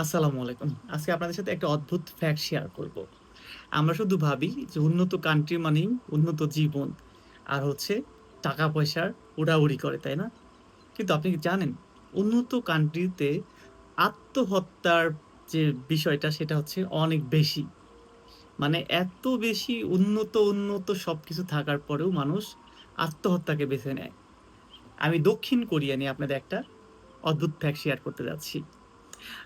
আসসালামু আলাইকুম। আজকে আপনাদের সাথে একটা অদ্ভুত ফ্যাক্ট শেয়ার করব। আমরা শুধু ভাবি যে উন্নত কান্ট্রি মানেই উন্নত জীবন। আর হচ্ছে টাকা-পয়সার উড়াউড়ি করে, তাই না? কিন্তু আপনি কি জানেন উন্নত কান্ট্রিতে আত্মহত্যার যে বিষয়টা সেটা হচ্ছে অনেক বেশি। মানে এত বেশি উন্নত, উন্নত সব কিছু থাকার পরেও মানুষ আত্মহত্যাকে বেছে নেয়। আমি দক্ষিণ কোরিয়া নিয়ে আপনাদের একটা অদ্ভুত ফ্যাক্ট শেয়ার করতে যাচ্ছি।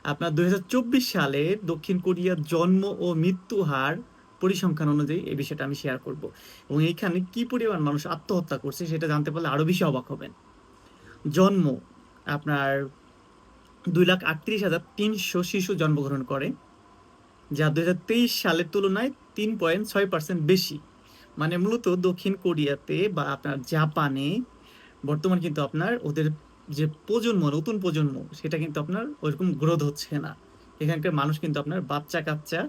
আপনার ২০২৪ সালে দক্ষিণ কোরিয়ার জন্ম ও মৃত্যু হার পরিসংখ্যান অনুযায়ী এই বিষয়টা আমি শেয়ার করব। এবং এইখানে কি পরিমাণ মানুষ আত্মহত্যা করছে সেটা জানতে পারলে আরও বেশি অবাক হবেন। জন্ম আপনার ২,৩৮,৩০০ শিশু জন্মগ্রহণ করে। যা ২০২৩ সালের তুলনায় ৩.৬% বেশি। মানে মূলত দক্ষিণ কোরিয়াতে বা আপনার জাপানে বর্তমান কিন্তু আপনার ওদের যে প্রজন্ম, নতুন প্রজন্ম সেটা কিন্তু আপনার ওইরকম গ্রোথ হচ্ছে না। এখানকার মানুষ কিন্তু আপনার বাচ্চা-কাচ্চা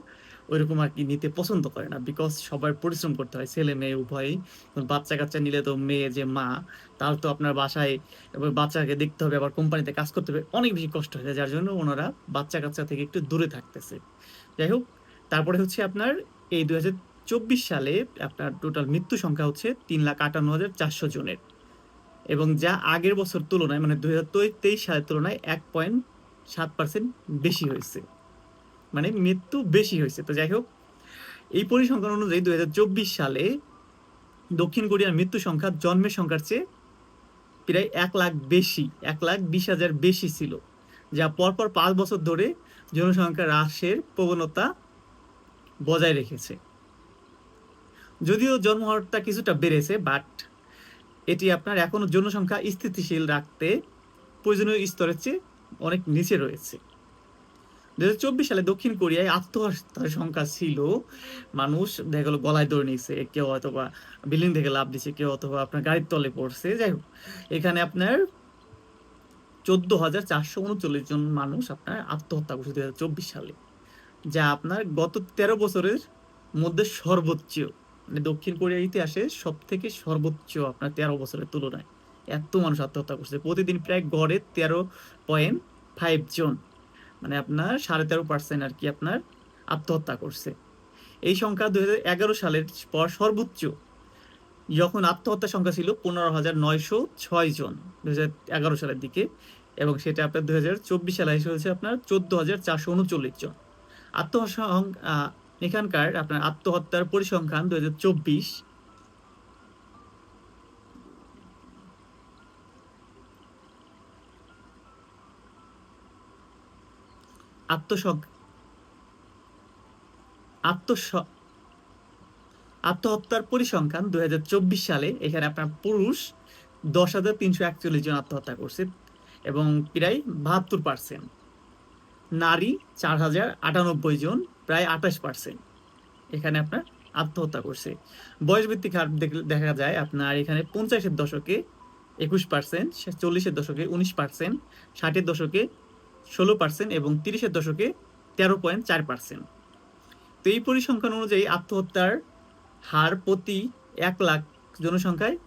ওইরকম আরকি নিতে পছন্দ করে না। বিকজ সবার পরিশ্রম করতে হয়। ছেলে-মেয়ে উভয়ই। বাচ্চা-কাচ্চা নিলে তো মেয়ে যে মা তার তো আপনার বাসায় বাচ্চাকে দেখতে হবে, আবার কোম্পানিতে কাজ করতে হবে। অনেক বেশি কষ্ট হয়ে যায়। যার জন্য ওনারা বাচ্চা-কাচ্চা থেকে একটু দূরে থাকতেছে। যাই হোক, তারপরে হচ্ছে আপনার এই ২০২৪ সালে আপনার টোটাল মৃত্যু সংখ্যা হচ্ছে ৩,৫৮,৪০০ জনের। এবং যা আগের বছর তুলনায় মানে ২০২৩ সালের তুলনায় ১.৭% বেশি হয়েছে। মানে মৃত্যু বেশি হয়েছে তো যাই হোক, এই পরিসংখ্যান অনুযায়ী ২০২৪ সালে দক্ষিণ কোরিয়ার মৃত্যু সংখ্যা জন্মের সংখ্যার চেয়ে প্রায় ১,০০,০০০ বেশি, ১,২০,০০০ বেশি ছিল। যা পরপর পাঁচ বছর ধরে জনসংখ্যা হ্রাসের প্রবণতা বজায় রেখেছে। যদিও জন্মহারটা কিছুটা বেড়েছে বাট এটি আপনার এখনও জনসংখ্যা স্থিতিশীল রাখতে প্রয়োজনীয় স্তরের চেয়ে অনেক নিচে রয়েছে। ২০২৪ সালে দক্ষিণ কোরিয়ায় আত্মহত্যার সংখ্যা ছিল মানুষ দেখা গেল গলায় দড়ি নিছে, কেউ হয়তোবা বিল্ডিং থেকে লাফ দিছে, কেউ অথবা আপনার গাড়ির তলে পড়ছে। যাই হোক, এখানে আপনার ১৪,৪৩৯ জন মানুষ আপনার আত্মহত্যা করছে ২০২৪ সালে। যা আপনার গত ১৩ বছরের মধ্যে সর্বোচ্চ। মানে দক্ষিণ কোরিয়ার ইতিহাসে সব থেকে সর্বোচ্চ আপনার ১৩ বছরের তুলনায়। এত মানুষ আত্মহত্যা করছে। প্রতিদিন প্রায় গড়ে ১৩.৫ জন। মানে আপনার সাড়ে তেরো পার্সেন্ট আর কি আপনার আত্মহত্যা করছে। এই সংখ্যা ২০১১ সালের পর সর্বোচ্চ। যখন আত্মহত্যার সংখ্যা ছিল ১৫,৯০৬ জন দু ২০১১ সালের দিকে এবং সেটা আপনার ২০২৪ সালে এসে হয়েছে আপনার ১৪,৪৩৯ জন। আত্মহত্যা সং আ এখানকার আপনার আত্মহত্যার পরিসংখ্যান ২০২৪ আত্মসগ আত্মস আত্মহত্যার পরিসংখ্যান ২০২৪ সালে এখানে আপনার পুরুষ ১০,৩৪১ জন আত্মহত্যা করছে এবং প্রায় ৭২%। নারী ৪,০৯৮ জন প্রায় ২৮%। এখানে আপনার আত্মহত্যা করছে। বয়সভিত্তিক হার দেখা যায় আপনার এখানে পঞ্চাশের দশকে একুশ পার্সেন্ট চল্লিশের দশকে উনিশ পার্সেন্ট ষাটের দশকে ১৬% এবং তিরিশের দশকে তেরো পয়েন্ট চার পার্সেন্ট তো এই পরিসংখ্যান অনুযায়ী আত্মহত্যার হার প্রতি এক লাখ জনসংখ্যায়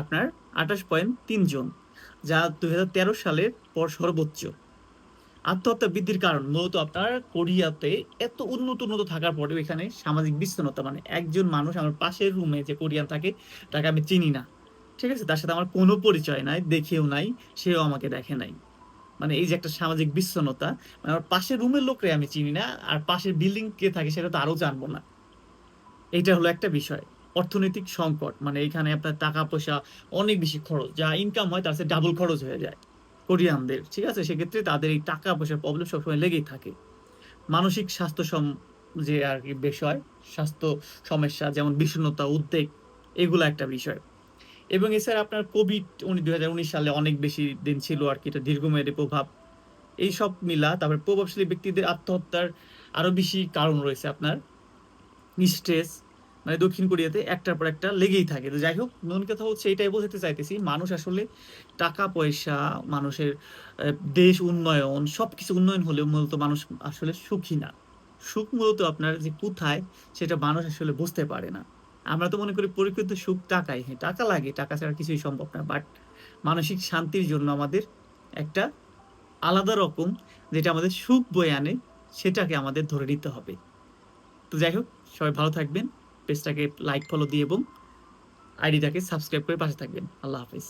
আপনার ২৮.৩ জন। যা ২০১৩ সালের পর সর্বোচ্চ। আত্মহত্যা বৃদ্ধির কারণ মূলত আপনার কোরিয়াতে এত উন্নত, উন্নত থাকার পরেও এখানে সামাজিক বিচ্ছিন্নতা মানে একজন মানুষ আমার পাশের রুমে যে কোরিয়ান থাকে তাকে আমি চিনি না। ঠিক আছে? তার সাথে আমার কোনো পরিচয় নাই, দেখেও নাই, সেও আমাকে দেখে নাই। মানে এই যে একটা সামাজিক বিচ্ছিন্নতা, মানে আমার পাশের রুমের লোকরে আমি চিনি না, আর পাশের বিল্ডিং কে থাকে সেটা তো আরও জানব না। এইটা হলো একটা বিষয়। অর্থনৈতিক সংকট মানে এখানে আপনার টাকা-পয়সা অনেক বেশি খরচ। যা ইনকাম হয় তার সাথে ডাবল খরচ হয়ে যায় কোরিয়ানদের। ঠিক আছে? সেক্ষেত্রে তাদের এই টাকা-পয়সার প্রবলেম সবসময় লেগেই থাকে। মানসিক স্বাস্থ্য সম যে আর কি বিষয়, স্বাস্থ্য সমস্যা যেমন বিষণ্ণতা, উদ্বেগ এগুলো একটা বিষয়। এবং এছাড়া আপনার কোভিড উনি ২০১৯ সালে অনেক বেশি দিন ছিল আর কি এটা দীর্ঘমেয়াদী প্রভাব। এই সব মিলা তারপরে প্রভাবশালী ব্যক্তিদের আত্মহত্যার আরও বেশি কারণ রয়েছে আপনার। স্ট্রেস মানে দক্ষিণ কোরিয়াতে একটার পর একটা লেগেই থাকে। তো যাই হোক, মেইন কথা হচ্ছে এটাই বোঝাতে চাইতেছি মানুষ আসলে টাকা-পয়সা, মানুষের দেশ উন্নয়ন সবকিছু উন্নয়ন হলেও মূলত মানুষ আসলে সুখী না। সুখ মূলত আপনার যে কোথায় সেটা মানুষ আসলে বুঝতে পারে না। আমরা তো মনে করি প্রকৃত সুখ টাকায়। হ্যাঁ, টাকা লাগে। টাকা ছাড়া কিছুই সম্ভব না। বাট মানসিক শান্তির জন্য আমাদের একটা আলাদা রকম যেটা আমাদের সুখ বয়ে আনে সেটাকে আমাদের ধরে নিতে হবে তো যাই হোক সবাই ভালো থাকবেন পেজটাকে লাইক ফলো দিয়ে এবং আইডিটাকে সাবস্ক্রাইব করে পাশে থাকবেন। আল্লাহ হাফিজ।